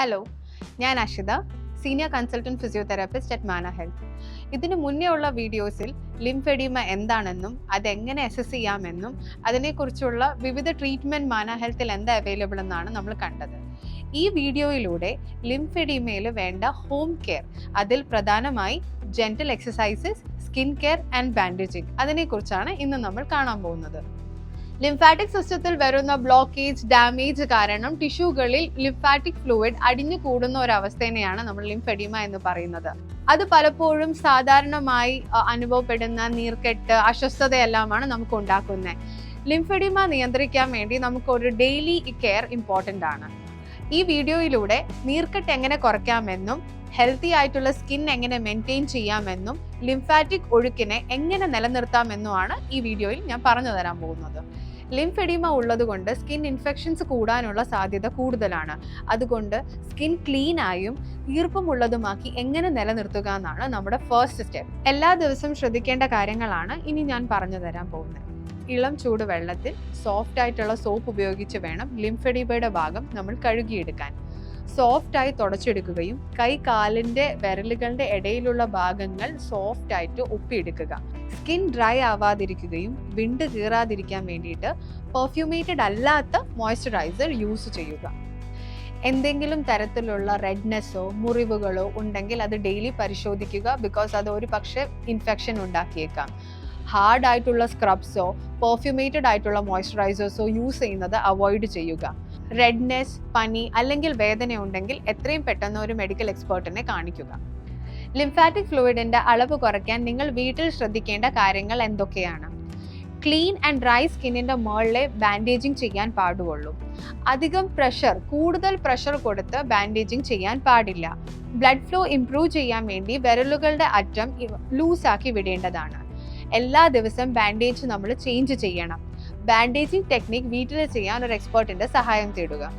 Hello ഞാൻ Ashitha senior consultant physiotherapist at Mana health ഇതിനു മുന്നേ ഉള്ള വീഡിയോസിൽ ലിംഫെഡിമ എന്താണെന്നും അതെങ്ങനെ അസസ് ചെയ്യാമെന്നും അതിനെക്കുറിച്ചുള്ള വിവിധ ട്രീറ്റ്മെന്റ് മാന ഹെൽത്തിൽ എന്താ അവൈലബിൾ എന്നാണ് നമ്മൾ കണ്ടത്. ഈ വീഡിയോയിലൂടെ ലിംഫെഡീമയിൽ വേണ്ട ഹോം കെയർ അതിൽ പ്രധാനമായി gentle exercises skin care and bandaging അതിനെക്കുറിച്ചാണ് ഇന്ന് നമ്മൾ കാണാൻ പോകുന്നത്. ലിംഫാറ്റിക് സിസ്റ്റത്തിൽ വരുന്ന ബ്ലോക്കേജ് ഡാമേജ് കാരണം ടിഷ്യൂകളിൽ ലിംഫാറ്റിക് ഫ്ലൂയിഡ് അടിഞ്ഞു കൂടുന്ന ഒരു അവസ്ഥേനെയാണ് നമ്മൾ ലിംഫെഡിമ എന്ന് പറയുന്നത്. അത് പലപ്പോഴും സാധാരണമായി അനുഭവപ്പെടുന്ന നീർക്കെട്ട് അസ്വസ്ഥതയെല്ലാമാണ് നമുക്ക് ഉണ്ടാക്കുന്നത് ലിംഫെഡിമ നിയന്ത്രിക്കാൻ വേണ്ടി നമുക്ക് ഒരു ഡെയിലി കെയർ ഇമ്പോർട്ടന്റ് ആണ്. ഈ വീഡിയോയിലൂടെ നീർക്കെട്ട് എങ്ങനെ കുറയ്ക്കാമെന്നും ഹെൽത്തി ആയിട്ടുള്ള സ്കിൻ എങ്ങനെ മെയിന്റെയിൻ ചെയ്യാമെന്നും ലിംഫാറ്റിക് ഒഴുക്കിനെ എങ്ങനെ നിലനിർത്താമെന്നുമാണ് ഈ വീഡിയോയിൽ ഞാൻ പറഞ്ഞു തരാൻ പോകുന്നത്. ലിംഫെഡിമ ഉള്ളതുകൊണ്ട് സ്കിൻ ഇൻഫെക്ഷൻസ് കൂടാനുള്ള സാധ്യത കൂടുതലാണ്. അതുകൊണ്ട് സ്കിൻ ക്ലീൻ ആയും ഈർപ്പമുള്ളതുമാക്കി എങ്ങനെ നിലനിർത്തുക എന്നാണ് നമ്മുടെ ഫസ്റ്റ് സ്റ്റെപ്പ് എല്ലാ ദിവസവും ശ്രദ്ധിക്കേണ്ട കാര്യങ്ങളാണ് ഇനി ഞാൻ പറഞ്ഞു തരാൻ പോകുന്നത്. ഇളം ചൂട് വെള്ളത്തിൽ സോഫ്റ്റ് ആയിട്ടുള്ള സോപ്പ് ഉപയോഗിച്ച് വേണം ലിംഫെഡിമയുടെ ഭാഗം നമ്മൾ കഴുകിയെടുക്കാൻ. സോഫ്റ്റായി തുടച്ചെടുക്കുകയും കൈ കാലിന്റെ വിരലുകളുടെ ഇടയിലുള്ള ഭാഗങ്ങൾ സോഫ്റ്റായിട്ട് ഒപ്പിയെടുക്കുക സ്കിൻ ഡ്രൈ ആവാതിരിക്കുകയും വിണ്ട് കീറാതിരിക്കാൻ വേണ്ടിയിട്ട് പെർഫ്യൂമേറ്റഡ് അല്ലാത്ത മോയ്സ്ചറൈസർ യൂസ് ചെയ്യുക. എന്തെങ്കിലും തരത്തിലുള്ള റെഡ്നെസ്സോ മുറിവുകളോ ഉണ്ടെങ്കിൽ അത് ഡെയിലി പരിശോധിക്കുക. ബിക്കോസ് അത് ഒരു പക്ഷേ ഇൻഫെക്ഷൻ ഉണ്ടാക്കിയേക്കാം. ഹാർഡ് ആയിട്ടുള്ള സ്ക്രബ്സോ പെർഫ്യൂമേറ്റഡ് ആയിട്ടുള്ള മോയ്സ്ചറൈസേഴ്സോ യൂസ് ചെയ്യുന്നത് അവോയ്ഡ് ചെയ്യുക. റെഡ്നെസ് പനി അല്ലെങ്കിൽ വേദന ഉണ്ടെങ്കിൽ എത്രയും പെട്ടെന്ന് ഒരു മെഡിക്കൽ എക്സ്പേർട്ടിനെ കാണിക്കുക. ലിംഫാറ്റിക് ഫ്ലൂയിഡിന്റെ അളവ് കുറയ്ക്കാൻ നിങ്ങൾ വീട്ടിൽ ശ്രദ്ധിക്കേണ്ട കാര്യങ്ങൾ എന്തൊക്കെയാണ്? ക്ലീൻ ആൻഡ് ഡ്രൈ സ്കിന്നിന്റെ മുകളിലെ ബാൻഡേജിങ് ചെയ്യാൻ പാടുള്ളൂ. അധികം പ്രഷർ കൂടുതൽ പ്രഷർ കൊടുത്ത് ബാൻഡേജിങ് ചെയ്യാൻ പാടില്ല. ബ്ലഡ് ഫ്ലോ ഇംപ്രൂവ് ചെയ്യാൻ വേണ്ടി വിരലുകളുടെ അറ്റം ലൂസ് ആക്കി വിടേണ്ടതാണ്. എല്ലാ ദിവസവും ബാൻഡേജ് നമ്മൾ ചേഞ്ച് ചെയ്യണം. ബാൻഡേജിങ് ടെക്നിക് വീട്ടിൽ ചെയ്യാൻ ഒരു എക്സ്പേർട്ടിന്റെ സഹായം തേടുക.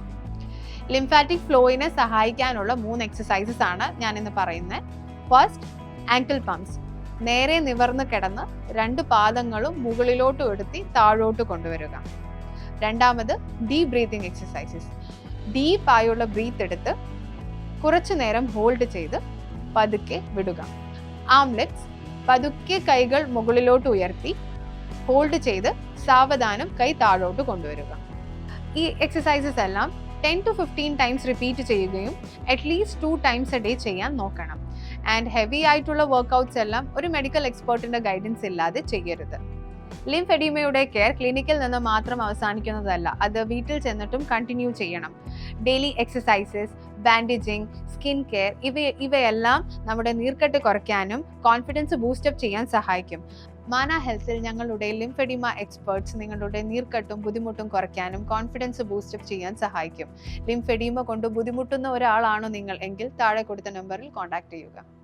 ലിംഫാറ്റിക് ഫ്ലോയിനെ സഹായിക്കാനുള്ള മൂന്ന് എക്സസൈസസ് ആണ് ഞാൻ ഇന്ന് പറയുന്നത്. First ankle pumps. നേരെ നിവർന്ന് കിടന്ന് രണ്ട് പാദങ്ങളും മുകളിലോട്ട് എടുത്തി താഴോട്ട് കൊണ്ടുവരിക. രണ്ടാമത് ഡീപ് ബ്രീതിങ് എക്സസൈസസ് ഡീപ്പ് ആയുള്ള ബ്രീത്ത് എടുത്ത് കുറച്ചു നേരം ഹോൾഡ് ചെയ്ത് പതുക്കെ വിടുക. ആംലെറ്റ്സ് പതുക്കെ കൈകൾ മുകളിലോട്ട് ഉയർത്തി ഹോൾഡ് ചെയ്ത് സാവധാനം കൈ താഴോട്ട് കൊണ്ടുവരിക. ഈ എക്സസൈസസ് എല്ലാം ten to fifteen times repeat ചെയ്യുകയും at least two times a day ചെയ്യാൻ നോക്കണം. ആൻഡ് ഹെവി ആയിട്ടുള്ള വർക്കൗട്ട്സ് എല്ലാം ഒരു മെഡിക്കൽ എക്സ്പേർട്ടിന്റെ ഗൈഡൻസ് ഇല്ലാതെ ചെയ്യരുത്. ലിംഫെഡീമയുടെ കെയർ ക്ലിനിക്കിൽ നിന്ന് മാത്രം അവസാനിക്കുന്നതല്ല അത് വീട്ടിൽ ചെന്നിട്ടും കണ്ടിന്യൂ ചെയ്യണം. Daily exercises bandaging skin care ഇവ ഇവയെല്ലാം നമ്മുടെ നീർക്കെട്ട് കുറയ്ക്കാനും കോൺഫിഡൻസ് ബൂസ്റ്റപ്പ് ചെയ്യാൻ സഹായിക്കും. മാന ഹെൽത്തിൽ ഞങ്ങളുടെ ലിംഫെഡിമ എക്സ്പേർട്സ് നിങ്ങളുടെ നീർക്കെട്ടും ബുദ്ധിമുട്ടും കുറയ്ക്കാനും കോൺഫിഡൻസ് ബൂസ്റ്റപ്പ് ചെയ്യാൻ സഹായിക്കും. ലിംഫെഡിമ കൊണ്ട് ബുദ്ധിമുട്ടുന്ന ഒരാളാണോ നിങ്ങൾ എങ്കിൽ താഴെ കൊടുത്ത നമ്പറിൽ കോൺടാക്ട് ചെയ്യുക.